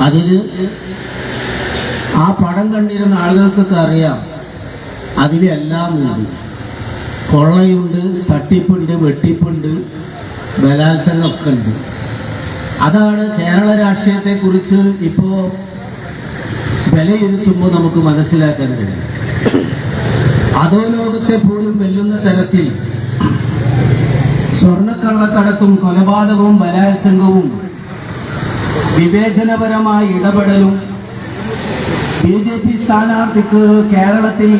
അതിൽ ആ പടം കണ്ടിരുന്ന ആളുകൾക്കൊക്കെ അറിയാം അതിലെല്ലാം ഉണ്ട്. കൊള്ളയുണ്ട് തട്ടിപ്പുണ്ട് വെട്ടിപ്പുണ്ട് ബലാത്സംഗമൊക്കെ ഉണ്ട്. അതാണ് കേരള രാഷ്ട്രീയത്തെക്കുറിച്ച് ഇപ്പോൾ വിലയിരുത്തുമ്പോൾ നമുക്ക് മനസ്സിലാക്കാൻ കഴിയും. അധോലോകത്തെ പോലും വെല്ലുന്ന തരത്തിൽ സ്വർണക്കള്ളക്കടത്തും കൊലപാതകവും ബലാത്സംഗവും വിവേചനപരമായ ഇടപെടലും ബി ജെ പി സ്ഥാനാർത്ഥിക്ക് കേരളത്തിൽ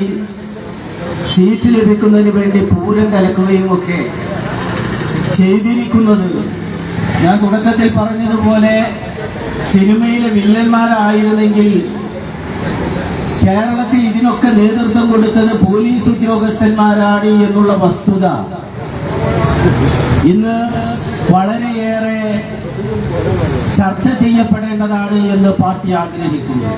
സീറ്റ് ലഭിക്കുന്നതിന് വേണ്ടി പൂരം കലക്കുകയും ഒക്കെ ചെയ്തിരിക്കുന്നത് ഞാൻ തുടക്കത്തിൽ പറഞ്ഞതുപോലെ സിനിമയിലെ വില്ലന്മാരായിരുന്നെങ്കിൽ കേരളത്തിൽ ഇതിനൊക്കെ നേതൃത്വം കൊടുത്തത് പോലീസ് ഉദ്യോഗസ്ഥന്മാരാണ് എന്നുള്ള വസ്തുത ഇന്ന് വളരെയേറെ ചർച്ച ചെയ്യപ്പെടേണ്ടതാണ് എന്ന് പാർട്ടി ആഗ്രഹിക്കുന്നു.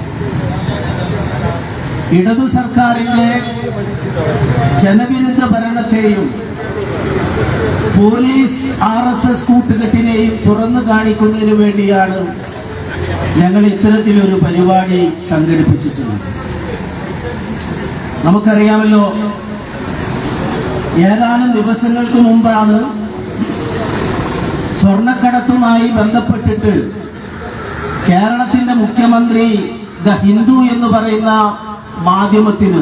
ഇടതു സർക്കാരിന്റെ ജനവിരുദ്ധ ഭരണത്തെയും പോലീസ് ആർ എസ് എസ് കൂട്ടുകെട്ടിനെയും തുറന്നു കാണിക്കുന്നതിന് വേണ്ടിയാണ് ഞങ്ങൾ ഇത്തരത്തിലൊരു പരിപാടി സംഘടിപ്പിച്ചിട്ടുള്ളത്. നമുക്കറിയാമല്ലോ ഏതാനും ദിവസങ്ങൾക്ക് മുമ്പാണ് സ്വർണക്കടത്തുമായി ബന്ധപ്പെട്ടിട്ട് കേരളത്തിന്റെ മുഖ്യമന്ത്രി ദ ഹിന്ദു എന്ന് പറയുന്ന മാധ്യമത്തിന്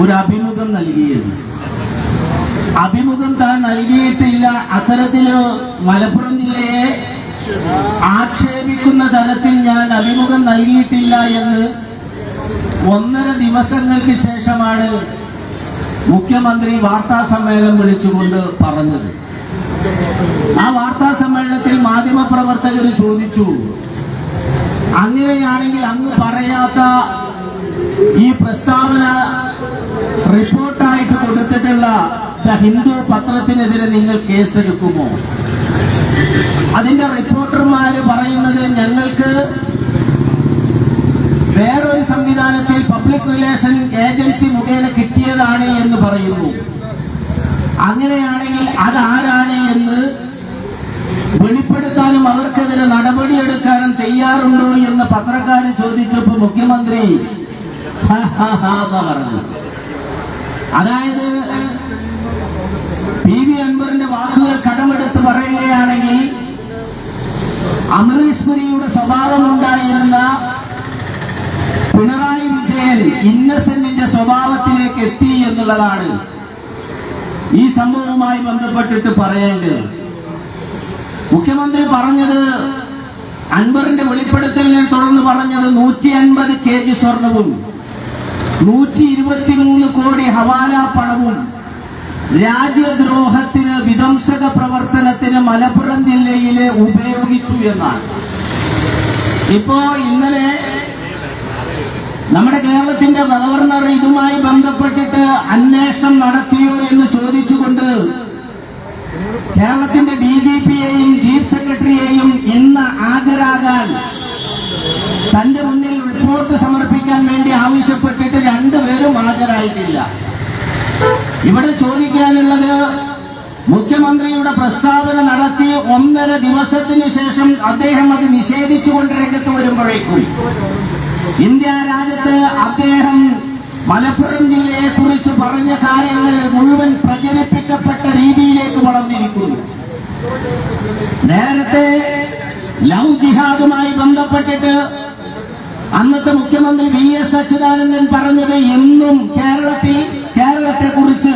ഒരു അഭിമുഖം നൽകിയത്. അഭിമുഖം താൻ നൽകിയിട്ടില്ല. അത്തരത്തിൽ മലപ്പുറം ജില്ലയെ ആക്ഷേപിക്കുന്ന തരത്തിൽ ഞാൻ അഭിമുഖം നൽകിയിട്ടില്ല എന്ന് ഒന്നര ദിവസങ്ങൾക്ക് ശേഷമാണ് മുഖ്യമന്ത്രി വാർത്താ സമ്മേളനം വിളിച്ചുകൊണ്ട് പറഞ്ഞത്. ആ വാർത്താ സമ്മേളനത്തിൽ മാധ്യമപ്രവർത്തകർ ചോദിച്ചു അങ്ങനെയാണെങ്കിൽ അങ്ങ് പറയാത്ത ഈ പ്രസ്താവന റിപ്പോർട്ടായിട്ട് കൊടുത്തിട്ടുള്ള ദ ഹിന്ദു പത്രത്തിനെതിരെ നിങ്ങൾ കേസെടുക്കുമോ? അതിന്റെ റിപ്പോർട്ടർമാര് പറയുന്നത് ഞങ്ങൾക്ക് വേറൊരു സംവിധാനത്തിൽ പബ്ലിക് റിലേഷൻ ഏജൻസി മുഖേന കിട്ടിയതാണ് എന്ന് പറയുന്നു. അങ്ങനെയാണെങ്കിൽ അതാരാണ് വെളിപ്പെടുത്താനും അവർക്കെതിരെ നടപടിയെടുക്കാനും തയ്യാറുണ്ടോ എന്ന് പത്രക്കാര് ചോദിച്ചപ്പോ മുഖ്യമന്ത്രി പറഞ്ഞു. അതായത് പി. വി. അൻവറിന്റെ വാക്കുകൾ കടമെടുത്ത് പറയുകയാണെങ്കിൽ അമരീഷ് പുരിയുടെ സ്വഭാവം ഉണ്ടായിരുന്ന പിണറായി വിജയൻ ഇന്നസെന്റിന്റെ സ്വഭാവത്തിലേക്ക് എത്തി എന്നുള്ളതാണ് ഈ സംഭവവുമായി ബന്ധപ്പെട്ടിട്ട് പറയേണ്ടത്. മുഖ്യമന്ത്രി പറഞ്ഞത് അൻവറിന്റെ വെളിപ്പെടുത്തലിനെ തുടർന്ന് പറഞ്ഞത് നൂറ്റി അൻപത് കെ ജി സ്വർണവും നൂറ്റി ഇരുപത്തിമൂന്ന് കോടി ഹവാല പണവും രാജ്യദ്രോഹത്തിന് വിധംസക പ്രവർത്തനത്തിന് മലപ്പുറം ജില്ലയിലെ ഉപയോഗിച്ചു എന്നാണ്. ഇപ്പോ ഇന്നലെ നമ്മുടെ കേരളത്തിന്റെ ഗവർണർ ഇതുമായി ബന്ധപ്പെട്ടിട്ട് അന്വേഷണം നടത്തിയോ എന്ന് ചോദിച്ചുകൊണ്ട് കേരളത്തിന്റെ ഡി ജി പിയെയും ചീഫ് സെക്രട്ടറിയെയും ഇന്ന് ഹാജരാകാൻ തന്റെ മുന്നിൽ റിപ്പോർട്ട് സമർപ്പിക്കാൻ വേണ്ടി ആവശ്യപ്പെട്ടിട്ട് രണ്ടുപേരും ഹാജരായിട്ടില്ല. ഇവിടെ ചോദിക്കാനുള്ളത് മുഖ്യമന്ത്രിയുടെ പ്രസ്താവന നടത്തി ഒന്നര ദിവസത്തിന് ശേഷം അദ്ദേഹം അത് നിഷേധിച്ചുകൊണ്ട് രംഗത്ത് വരുമ്പോഴേക്കും ഇന്ത്യ രാജ്യത്ത് അദ്ദേഹം മലപ്പുറം ജില്ലയെ കുറിച്ച് പറഞ്ഞ കാര്യങ്ങൾ മുഴുവൻ പ്രചരിപ്പിക്കപ്പെട്ട രീതിയിലേക്ക് വളർന്നിരിക്കുന്നു. നേരത്തെ ലവ് ജിഹാദുമായി ബന്ധപ്പെട്ടിട്ട് അന്നത്തെ മുഖ്യമന്ത്രി വി എസ് അച്യുതാനന്ദൻ പറഞ്ഞത് എന്നും കേരളത്തിൽ കേരളത്തെ കുറിച്ച്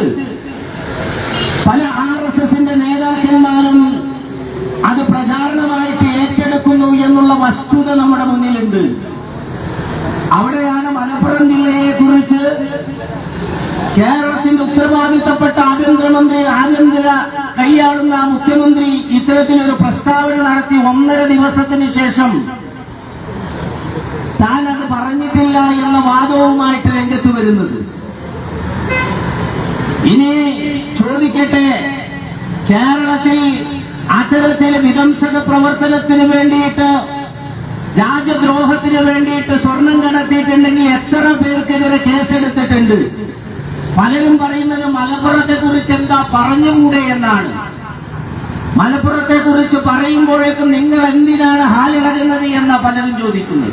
പല ആർ എസ് എസിന്റെ നേതാക്കന്മാരും അത് പ്രചാരണമായിട്ട് ഏറ്റെടുക്കുന്നു എന്നുള്ള വസ്തുത നമ്മുടെ മുന്നിലുണ്ട്. അവിടെയാണ് മലപ്പുറം കുറിച്ച് കേരളത്തിന്റെ ഉത്തരവാദിത്തപ്പെട്ട ആഭ്യന്തരമന്ത്രി ആഭ്യന്തര കൈയാളുന്ന മുഖ്യമന്ത്രി ഇത്തരത്തിലൊരു പ്രസ്താവന നടത്തി ഒന്നര ദിവസത്തിന് ശേഷം താൻ അത് പറഞ്ഞിട്ടില്ല എന്ന വാദവുമായിട്ട് രംഗത്ത് വരുന്നത്. ഇനി ചോദിക്കട്ടെ കേരളത്തിൽ അത്തരത്തിലെ വിധംസക പ്രവർത്തനത്തിന് വേണ്ടിയിട്ട് രാജ്യദ്രോഹത്തിന് വേണ്ടിയിട്ട് സ്വർണം കടത്തിയിട്ടുണ്ടെങ്കിൽ എത്ര പേർക്കെതിരെ കേസെടുത്തിട്ടുണ്ട്? പലരും പറയുന്നത് മലപ്പുറത്തെ കുറിച്ച് എന്താ പറഞ്ഞുകൂടെ എന്നാണ്. മലപ്പുറത്തെ കുറിച്ച് പറയുമ്പോഴേക്കും നിങ്ങൾ എന്തിനാണ് ഹാലിളകുന്നത് എന്ന പലരും ചോദിക്കുന്നത്.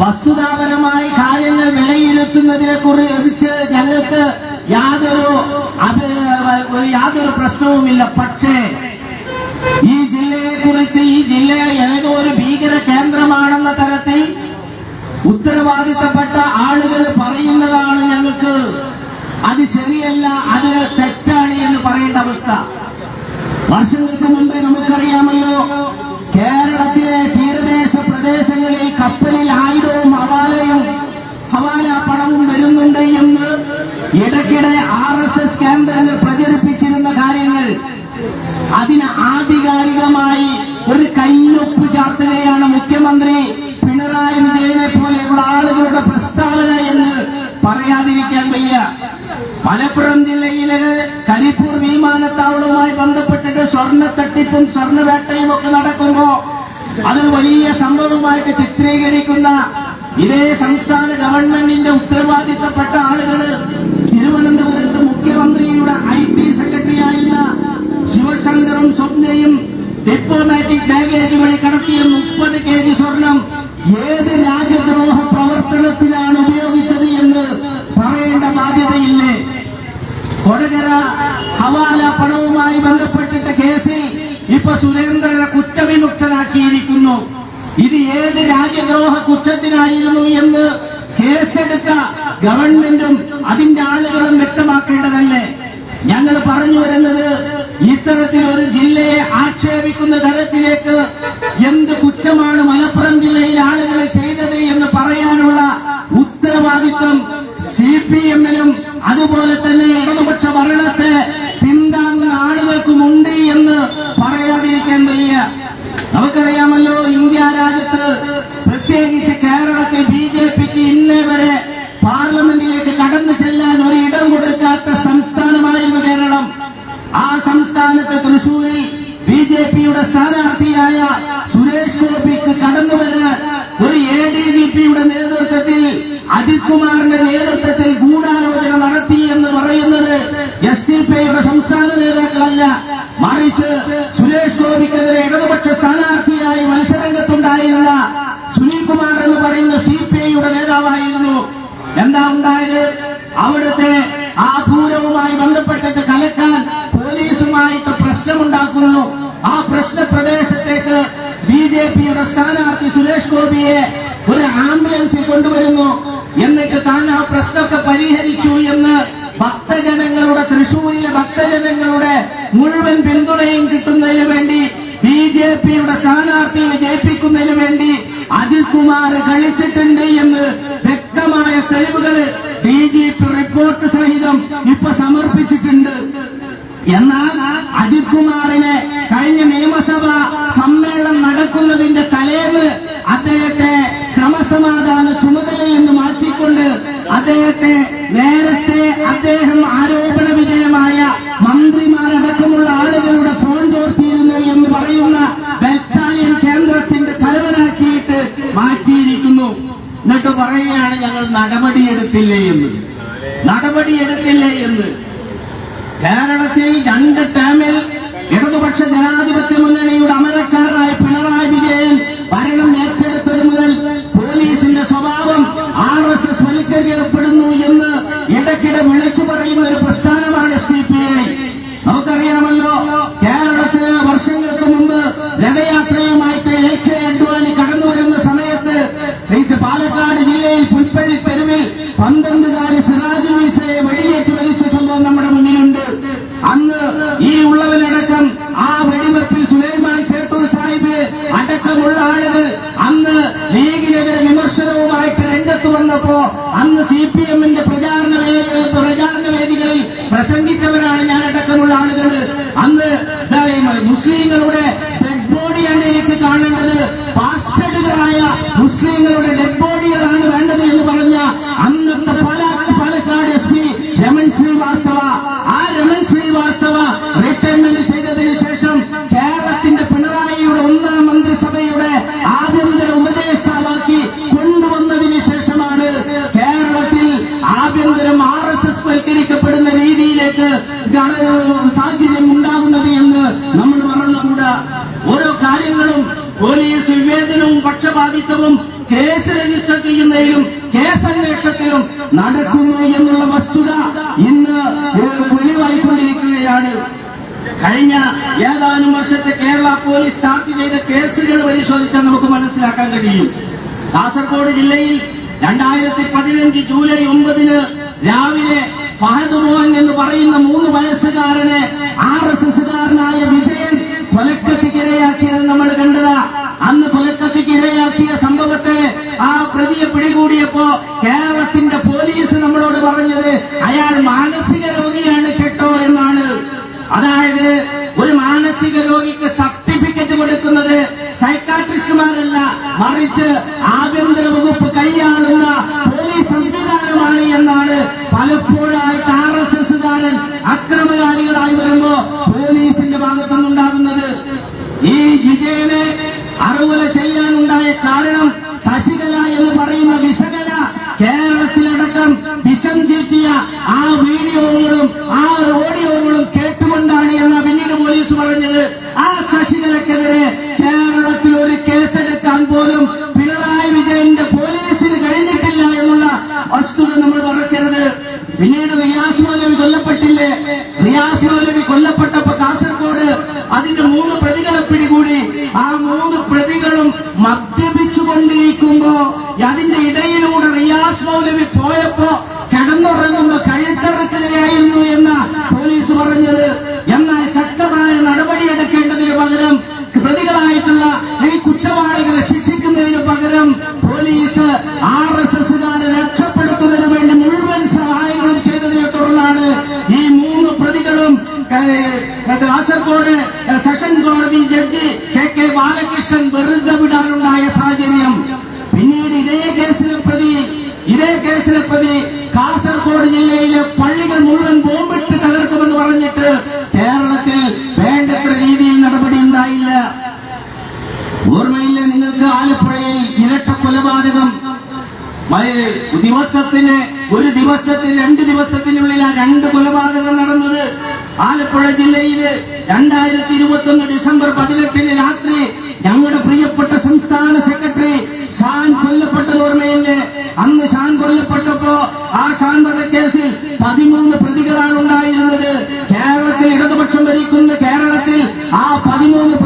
വസ്തുതാപരമായി കാര്യങ്ങൾ വിലയിരുത്തുന്നതിനെ കുറിച്ച് ഞങ്ങൾക്ക് യാതൊരു യാതൊരു പ്രശ്നവുമില്ല. പക്ഷേ ഈ ജില്ലയെ കുറിച്ച് ഈ ജില്ല ഏതോ ഒരു ഭീകര കേന്ദ്രമാണെന്ന തരത്തിൽ ഉത്തരവാദിത്തപ്പെട്ട ആളുകൾ പറയുന്നതാണ് ഞങ്ങൾക്ക് അത് ശരിയല്ല അത് തെറ്റാണ് എന്ന് പറയേണ്ട അവസ്ഥ. വർഷങ്ങൾക്ക് മുമ്പേ നമുക്കറിയാമല്ലോ കേരളത്തിലെ തീരദേശ പ്രദേശങ്ങളിൽ കപ്പലിൽ ആയുധവും ഹവാലയും ഹവാല പണവും വരുന്നുണ്ട് എന്ന് ഇടയ്ക്കിടെ ആർ എസ് എസ് കേന്ദ്രങ്ങൾ പ്രചരിപ്പിച്ചിരുന്ന കാര്യങ്ങൾ. അതിന് ആധികാരികമായി ഒരു കയ്യൊപ്പ് ചാർത്തുകയാണ് മുഖ്യമന്ത്രി പിണറായി വിജയനെ പോലെയുള്ള ആളുകളുടെ വലിയ സംഭവമായിട്ട് ചിത്രീകരിക്കുന്ന ഇതേ സംസ്ഥാന ഗവൺമെന്റിന്റെ ഉത്തരവാദിത്തപ്പെട്ട ആളുകൾ തിരുവനന്തപുരത്ത് മുഖ്യമന്ത്രിയുടെ ഐ ടി സെക്രട്ടറി ആയിരുന്ന ശിവശങ്കറും സ്വപ്നയും ഡിപ്ലോമാറ്റിക് ബാഗേജ് വഴി കടത്തിയ മുപ്പത് കെ ജി സ്വർണം ഏത് രാജ്യദ്രോഹ പ്രവർത്തനത്തിലാണ് ഉപയോഗിച്ചത് എന്ന് പറയേണ്ട ബാധ്യതയില്ലേ കൊടകര ഹവാല പണവുമായി ബന്ധപ്പെട്ടിട്ട് കേസിൽ ഇപ്പൊ സുരേന്ദ്രനെ കുറ്റവിമുക്തനാക്കിയിരിക്കുന്നു ഇത് ഏത് രാജ്യദ്രോഹ കുറ്റത്തിനായിരുന്നു എന്ന് കേസെടുത്ത ഗവൺമെന്റും അതിന്റെ ആളുകളും വ്യക്തമാക്കേണ്ടതല്ലേ ഞങ്ങൾ പറഞ്ഞു വരുന്നത് ഇത്തരത്തിൽ ഒരു ജില്ലയെ ആക്ഷേപിക്കുന്ന തരത്തിലേക്ക് എന്ത് കുറ്റമാണ് മലപ്പുറം ജില്ലയിലെ ആളുകൾ ചെയ്തത് എന്ന് പറയാനുള്ള ഉത്തരവാദിത്വം സി പി എമ്മിനും അതുപോലെ തന്നെ ഇടതുപക്ഷ ഭരണത്തെ പിന്താങ്ങുന്ന ആളുകൾക്കുമുണ്ട് എന്ന് പറയാതിരിക്കാൻ വയ്യ നമുക്കറിയാമല്ലോ ഇന്ത്യ രാജ്യത്ത് പ്രത്യേകിച്ച് കേരളത്തിൽ ബി ജെ പിക്ക് ഇന്നേ വരെ പാർലമെന്റിലേക്ക് കടന്നു ചെല്ലാൻ ഒരു ഇടം കൊടുക്കാത്ത സംസ്ഥാനമായിരുന്നു കേരളം ആ സംസ്ഥാനത്ത് തൃശൂരിൽ ബി ജെ പിയുടെ സ്ഥാനാർത്ഥിയായ സുരേഷ് ഗോപിക്ക് കടന്നു വരാൻ ഒരു എ ഡി ജി പിയുടെ നേതൃത്വത്തിൽ അജിത് കുമാറിന്റെ നേതൃത്വത്തിൽ ഗൂഢാലോചന നടത്തി എന്ന് പറയുന്നത് എസ് ഡി പിയുടെ സംസ്ഥാന നേതാക്കളല്ല മറിച്ച് സുരേഷ് ഗോപിക്കെതിരെ ഇടതുപക്ഷ സ്ഥാനാർത്ഥിയായി മത്സരരംഗത്തുണ്ടായിരുന്ന സുനിൽ കുമാർ എന്ന് പറയുന്ന സി പി ഐയുടെ നേതാവായിരുന്നു എന്താ ഉണ്ടായത് അവിടുത്തെ ആ പൂരവുമായി ബന്ധപ്പെട്ടിട്ട് കലക്കാൻ പോലീസുമായിട്ട് പ്രശ്നമുണ്ടാക്കുന്നു ആ പ്രശ്ന പ്രദേശത്തേക്ക് ബി ജെ പിയുടെ സ്ഥാനാർത്ഥി സുരേഷ് ഗോപിയെ ഒരു ആംബുലൻസിൽ കൊണ്ടുവരുന്നു എന്നിട്ട് താൻ ആ പ്രശ്നമൊക്കെ പരിഹരിച്ചു എന്ന് ഭക്തജനങ്ങളുടെ തൃശൂരിലെ ഭക്തജനങ്ങളുടെ മുഴുവൻ പിന്തുണയും കിട്ടുന്നതിന് വേണ്ടി ബി ജെ പിയുടെ സ്ഥാനാർത്ഥിയെ ജയിപ്പിക്കുന്നതിന് വേണ്ടി അജിത് കുമാർ കളിച്ചിട്ടുണ്ട് എന്ന് പറയുകയാണ് ഞങ്ങൾ നടപടിയെടുത്തില്ലേ എന്ന്. നടപടിയെടുത്തില്ലേ എന്ന്. കേരളത്തിൽ രണ്ട് ടേമിൽ ഇടതുപക്ഷ ജനാധിപത്യ മുന്നണിയുടെ അമരക്കാരനായ പിണറായി വിജയൻ ഭരണം ഏറ്റെടുത്തത് മുതൽ പോലീസിന്റെ സ്വഭാവം ആർ എസ് എസ് വൽക്കരിക്കപ്പെടുന്നു എന്ന് ഇടയ്ക്കിടെ വിളിച്ചു പറയുന്ന ഒരു പ്രസ്ഥാനമാണ് സി പി ഐ നമുക്കറിയാമല്ലോ കേരളത്തിൽ വർഷങ്ങൾക്ക് മുമ്പ് രഥയാത്രയുമായിട്ട് എ കെ അഡ്വാനി കടന്നു വരുന്ന സമയത്ത് ഇത് പാലക്കാട് ജില്ലയിൽ പുൽപ്പള്ളി തെരുവിൽ പന്ത്രണ്ടുകാരി സിറാജ് വീസയെ വെടിയേറ്റ് വലിച്ച സംഭവം നമ്മുടെ മുന്നിലുണ്ട് അന്ന് ഈ ഉള്ളവനടക്കം ആ വെടിവെപ്പിൽ പക്ഷപാതിത്വവും കേസ് രജിസ്റ്റർ ചെയ്യുന്നതിലും കേസ് അന്വേഷണത്തിലും നടക്കുന്നു എന്നുള്ള വസ്തുത ഇന്ന് വെളിവായിക്കൊണ്ടിരിക്കുകയാണ് കഴിഞ്ഞ ഏതാനും വർഷത്തെ കേരള പോലീസ് ചാർജ് ചെയ്ത കേസുകൾ പരിശോധിച്ചാൽ നമുക്ക് മനസ്സിലാക്കാൻ കഴിയും. കാസർഗോഡ് ജില്ലയിൽ രണ്ടായിരത്തി പതിനഞ്ച് ജൂലൈ ഒമ്പതിന് രാവിലെ ഫഹദ് മോഹൻ എന്ന് പറയുന്ന മൂന്ന് വയസ്സുകാരനെ ആർ എസ് എസുകാരനായ വിജയൻ കൊലക്കത്തിക്കിരയാക്കിയത് നമ്മൾ കണ്ടതാ. അന്ന് കൊലക്കത്തിക്ക് ഇരയാക്കിയ സംഭവത്തെ ആ പ്രതിയെ പിടികൂടിയപ്പോ കേരളത്തിന്റെ പോലീസ് നമ്മളോട് പറഞ്ഞത് അയാൾ മാനസിക രോഗിയാണ് കേട്ടോ എന്നാണ്. അതായത് ഒരു മാനസിക രോഗിക്ക് ആഭ്യന്തര വകുപ്പ് കൈയാളുന്ന പോലീസ് സംവിധാനമാണ് എന്നാണ് പലപ്പോഴായിട്ട് ആർ എസ് എസുകാരൻ അക്രമകാരികളായി വരുമ്പോ പോലീസിന്റെ ഭാഗത്തുനിന്നുണ്ടാകുന്നത് ഈ വിജയനെ അറുകൊല ചെയ്യാനുണ്ടായ കാരണം ശശികല എന്ന് പറയുന്ന വിശകല കേരളത്തിലടക്കം വിഷം ചീറ്റിയ ആ വീഡിയോകളും ആ ഓഡിയോകളും കേട്ടുകൊണ്ടാണ് എന്ന പിന്നീട് പോലീസ് പറഞ്ഞത് ആ ശശികലക്കെതിരെ കേരളത്തിൽ ഒരു കേസെടുക്കാൻ പോലും പിണറായി വിജയന്റെ പോലീസിന് കഴിഞ്ഞിട്ടില്ല എന്നുള്ള വസ്തുത നമ്മൾ മറക്കരുത് പിന്നീട് റിയാസ് മൗലവി കൊല്ലപ്പെട്ടില്ലേ റിയാസ് മൗലവി കൊല്ലപ്പെട്ടപ്പോ കാസർഗോഡ് അതിന്റെ മൂന്ന് പ്രതികളെ പിടികൂടി ആ മൂന്ന് പ്രതികളും മദ്യപിച്ചു കൊണ്ടിരിക്കുമ്പോ അതിന്റെ ഇടയിലൂടെ റിയാസ് മൗലവി പോയപ്പോ കിടന്നുറങ്ങുമ്പോ കഴുത്തറക്കുകയായിരുന്നു എന്ന പോലീസ് പറഞ്ഞത് എന്നാൽ ശക്തമായ നടപടിയെടുക്കേണ്ടതിന് പകരം പ്രതികളായിട്ടുള്ള ഈ കുറ്റവാളികളെ ശിക്ഷിക്കുന്നതിന് പകരം പോലീസ് ആർ എസ് എസുകാരെ രക്ഷപ്പെടുത്തുന്നതിന് വേണ്ടി മുഴുവൻ സഹായങ്ങളും ചെയ്തതിനെ തുടർന്നാണ് ഈ മൂന്ന് പ്രതികളും ക- കാസർഗോഡ് സെഷൻ കോടതി ജഡ്ജി കെ കെ ബാലകൃഷ്ണൻ വെറുതെ വിടാനുണ്ടായ സാഹചര്യം പിന്നീട് ഇതേ കേസിലെ പ്രതി ഇതേ കേസിലെ പ്രതി കാസർഗോഡ് ജില്ലയിലെ പള്ളികൾ മുഴുവൻ ബോംബിട്ട് തകർക്കുമെന്ന് പറഞ്ഞിട്ട് കേരളത്തിൽ വേണ്ടത്ര രീതിയിൽ നടപടി ഉണ്ടായില്ല ഓർമ്മയില്ലേ നിങ്ങൾക്ക് ആലപ്പുഴയിൽ ഇരട്ട കൊലപാതകം മയ- ദിവസത്തിന് ഒരു ദിവസത്തിൽ രണ്ട് ദിവസത്തിനുള്ളിൽ ആ രണ്ട് കൊലപാതകം നടന്നത്. ആലപ്പുഴ ജില്ലയിൽ രണ്ടായിരത്തി ഇരുപത്തി ഒന്ന് ഡിസംബർ പതിനെട്ടിന് രാത്രി ഞങ്ങളുടെ പ്രിയപ്പെട്ട സംസ്ഥാന സെക്രട്ടറി ഷാൻ കൊല്ലപ്പെട്ടത് ഓർമ്മയില്ലേ? അന്ന് ഷാൻ കൊല്ലപ്പെട്ടപ്പോ ആ ഷാൻ വധക്കേസിൽ പതിമൂന്ന് പ്രതികളാണ് ഉണ്ടായിരുന്നത്. കേരളത്തിൽ ഇടതുപക്ഷം ഭരിക്കുന്ന കേരളത്തിൽ ആ പതിമൂന്ന്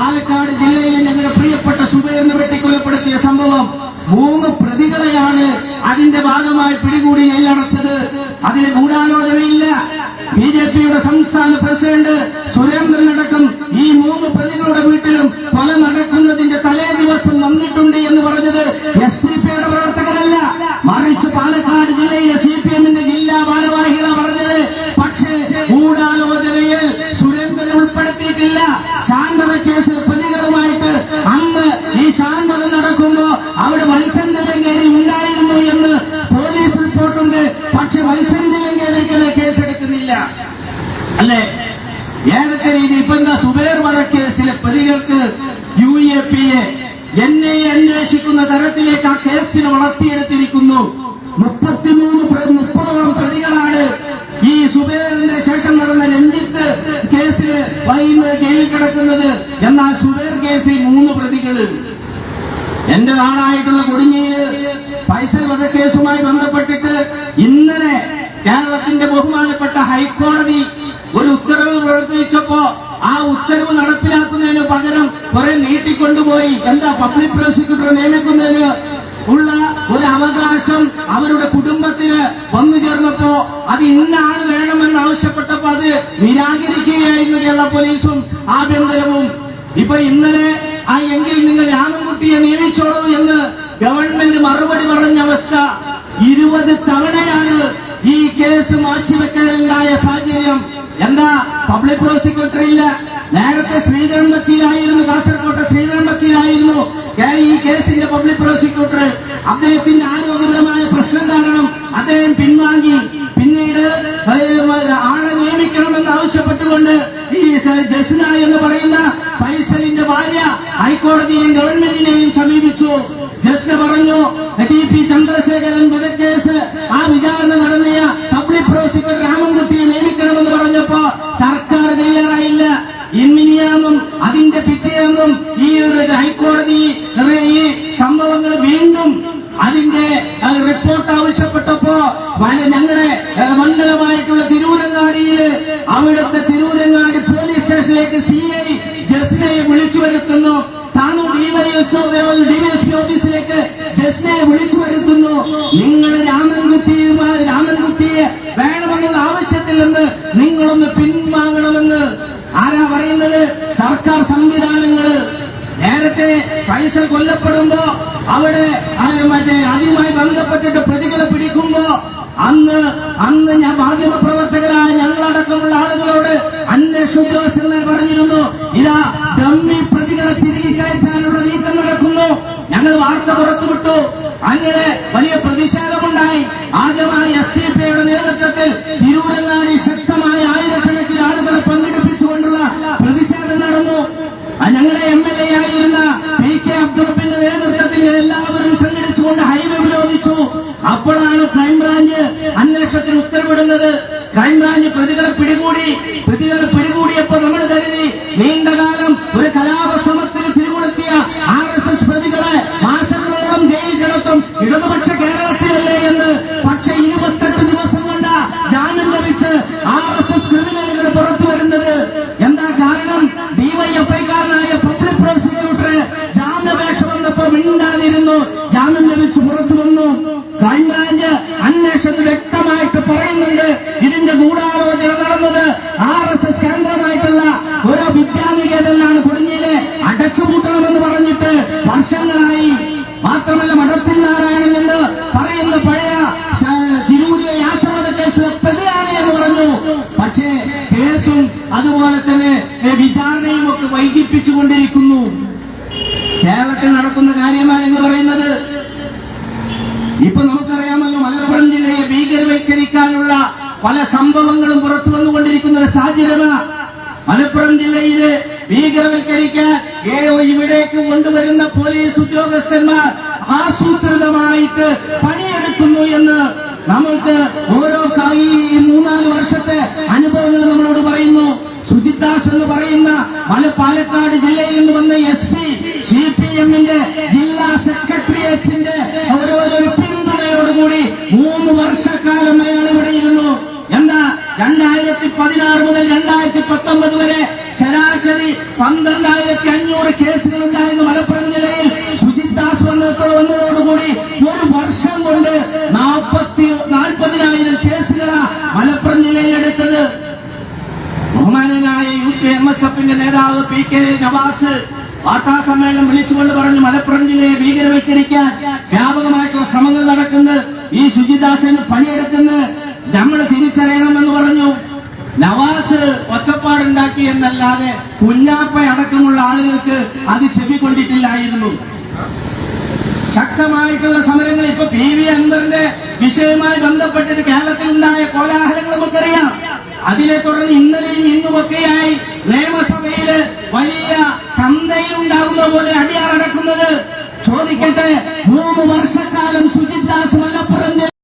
പാലക്കാട് ജില്ലയിലെ ഞങ്ങളുടെ പ്രിയപ്പെട്ട സുബൈറിനെ വെട്ടിക്കൊലപ്പെടുത്തിയ സംഭവം മൂന്ന് പ്രതികളെയാണ് അതിന്റെ ഭാഗമായി പിടികൂടി എല്ലടച്ചത് അതിന് ഗൂഢാലോചനയില്ല. ബി ജെ പിയുടെ സംസ്ഥാന പ്രസിഡന്റ് സുരേന്ദ്രനടക്കം ഈ മൂന്ന് പ്രതികളുടെ വീട്ടിലും കൊല നടക്കുന്നതിന്റെ തലേ ദിവസം വന്നിട്ടുണ്ട് എന്ന് പറഞ്ഞത് എസ് ഡി പിയുടെ പ്രവർത്തകരല്ല മറിച്ച് പാലക്കാട് ജില്ലയിലെ സി പി എമ്മിന്റെ ജില്ലാ ഭാരവാഹികളാണ് പറഞ്ഞത് പക്ഷേ ഗൂഢാലോചനയിൽ സുരേന്ദ്രൻ ഉൾപ്പെടുത്തിയിട്ടില്ല ശാന്തത കേസിൽ പ്രതികളുമായിട്ട് അന്ന് ഈ ശാന്തത നടക്കുമ്പോ അവിടെ മത്സ്യന്തലങ്കേരി ഉണ്ടായിരുന്നു എന്ന് പോലീസ് റിപ്പോർട്ടുണ്ട് പക്ഷെ മത്സ്യന്തലങ്കേരിക്കലെ കേസെടുക്കുന്നില്ല അല്ലേ ഏതൊക്കെ രീതി ഇപ്പൊ എന്താ സുബേർ വധക്കേസിലെ പ്രതികൾക്ക് യു എ പി എ എന്നെ അന്വേഷിക്കുന്ന തരത്തിലേക്ക് ആ കേസിനെ വളർത്തിയെടുത്തിരിക്കുന്നു മുപ്പത്തിമൂന്ന് പ്ര- മുപ്പതോളം പ്രതികളാണ് ഈ സുബേറിന്റെ ശേഷം നടന്ന രഞ്ജിത്ത് കേസിൽ വൈകുന്നേരം ജയിലിൽ കിടക്കുന്നത് എന്നാൽ സുബേർ കേസിൽ മൂന്ന് പ്രതികൾ. എന്റെ നാടായിട്ടുള്ള കൊടുങ്ങിയിൽ പൈസൽ വധക്കേസുമായി ബന്ധപ്പെട്ടിട്ട് ഇന്നലെ കേരളത്തിന്റെ ബഹുമാനപ്പെട്ട ഹൈക്കോടതി ഒരു ഉത്തരവ് പുറപ്പെടുവിച്ചപ്പോ ആ ഉത്തരവ് നടപ്പിലാക്കുന്നതിന് പകരം കുറെ നീട്ടിക്കൊണ്ടുപോയി. എന്താ പബ്ലിക് പ്രോസിക്യൂട്ടറെ നിയമിക്കുന്നതിന് ഉള്ള ഒരു അവകാശം അവരുടെ കുടുംബത്തിന് വന്നു ചേർന്നപ്പോ അത് ഇന്ന ആൾ വേണമെന്ന് ആവശ്യപ്പെട്ടപ്പോ അത് നിരാകരിക്കുകയായിരുന്നു കേരള പോലീസും ആഭ്യന്തരവും. ഇപ്പൊ ഇന്നലെ ആ എങ്കിൽ നിങ്ങൾ രാമൻകുട്ടിയെ നിയമിച്ചോളൂ എന്ന് ഗവൺമെന്റ് മറുപടി പറഞ്ഞ അവസ്ഥ. ഇരുപത് തവണയാണ് ഈ കേസ് മാറ്റിവെക്കാനുണ്ടായ ഇന്നിനിയാന്നും അതിന്റെ പിറ്റേന്നും ഈ ഒരു ഹൈക്കോടതി ഈ സംഭവങ്ങൾ വീണ്ടും അതിന്റെ റിപ്പോർട്ട് ആവശ്യപ്പെട്ടപ്പോ ഞങ്ങളുടെ മണ്ഡലമായിട്ടുള്ള തിരൂരങ്ങാടിയിൽ അവിടുത്തെ തിരൂരങ്ങാടി പോലീസ് സ്റ്റേഷനിലേക്ക് സി ഐ കൊല്ലപ്പെടുമ്പോ അവിടെ മറ്റേ അതുമായി ബന്ധപ്പെട്ടിട്ട് പ്രതികളെ പിടിക്കുമ്പോ അന്ന് അന്ന് ഞാൻ മാധ്യമ പ്രവർത്തകരായ ഞങ്ങളടക്കമുള്ള ആളുകളോട് അന്വേഷണ ഉദ്യോഗസ്ഥന്മാർ പറഞ്ഞിരുന്നു ഇതാ ഡമ്മി പ്രതികളെ തിരികെ കയറ്റാനുള്ള നീക്കം നടക്കുന്നു ഞങ്ങൾ വാർത്ത പുറത്തുവിട്ടു അങ്ങനെ വലിയ പ്രതിഷേധമുണ്ടായി ആദ്യമായി എസ് ഡി പിയുടെ നേതൃത്വത്തിൽ തിരൂരങ്ങാടി ശക്തമായ ആയിരക്കണക്കിന് ആളുകളെ പങ്കെടുപ്പിച്ചുകൊണ്ടുള്ള പ്രതിഷേധം നടന്നു ആ ഞങ്ങളുടെ എം എൽ എ ആയിരുന്ന പി കെ അബ്ദുറബിന്റെ നേതൃത്വത്തിൽ എല്ലാവരും സംഘടിച്ചുകൊണ്ട് ഹൈവേ വിരോധിച്ചു അപ്പോഴാണ് ക്രൈംബ്രാഞ്ച് അന്വേഷണത്തിന് ഉത്തരവിടുന്നത് ക്രൈംബ്രാഞ്ച് പ്രതികളെ പിടികൂടി പ്രതികളെ പിടികൂടിയപ്പോ അതുപോലെ തന്നെ വിചാരണയും ഒക്കെ വൈകിപ്പിച്ചുകൊണ്ടിരിക്കുന്നു കേരളത്തിൽ നടക്കുന്ന കാര്യമാണ് എന്ന് പറയുന്നത്? ഇപ്പൊ നമുക്കറിയാമല്ലോ മലപ്പുറം ജില്ലയെ ഭീകരവൽക്കരിക്കാനുള്ള പല സംഭവങ്ങളും പുറത്തു വന്നുകൊണ്ടിരിക്കുന്ന ഒരു സാഹചര്യമാണ് മലപ്പുറം ജില്ലയിൽ ഭീകരവൽക്കരിക്കാൻ ഇവിടേക്ക് കൊണ്ടുവരുന്ന പോലീസ് ഉദ്യോഗസ്ഥന്മാർ ആസൂത്രിതമായിട്ട് പണിയെടുക്കുന്നു എന്ന് നമ്മൾക്ക് ഓരോ കായി മൂന്നാൽ വാർത്താ സമ്മേളനം വിളിച്ചുകൊണ്ട് പറഞ്ഞു മലപ്പുറം ജില്ലയെ ഭീകരവൽക്കരിക്കാൻ വ്യാപകമായിട്ടുള്ള ശ്രമങ്ങൾ നടക്കുന്നു. ഈ ശുചിദാസന് പണിയെടുക്കുന്നു. നമ്മൾ തിരിച്ചറിയണമെന്ന് പറഞ്ഞു. നവാസ് ഒച്ചപ്പാടുണ്ടാക്കി എന്നല്ലാതെ കുഞ്ഞാപ്പ അടക്കമുള്ള ആളുകൾക്ക് അത് ചെവിക്കൊണ്ടിട്ടില്ലായിരുന്നു. ശക്തമായിട്ടുള്ള സമരങ്ങൾ ഇപ്പൊ പി വി അൻവറിന്റെ വിഷയവുമായി ബന്ധപ്പെട്ടിട്ട് കേരളത്തിൽ ഉണ്ടായ കോലാഹലങ്ങൾ നമുക്കറിയാം. അതിനെ തുടർന്ന് ഇന്നലെയും ഇന്നുമൊക്കെയായി നിയമസഭയിൽ വലിയ ചന്തയിൽ ഉണ്ടാകുന്ന പോലെ അടിയാറടക്കുന്നത്. ചോദിക്കട്ടെ മൂന്ന് വർഷക്കാലം സുജിത് ദാസ് മലപ്പുറം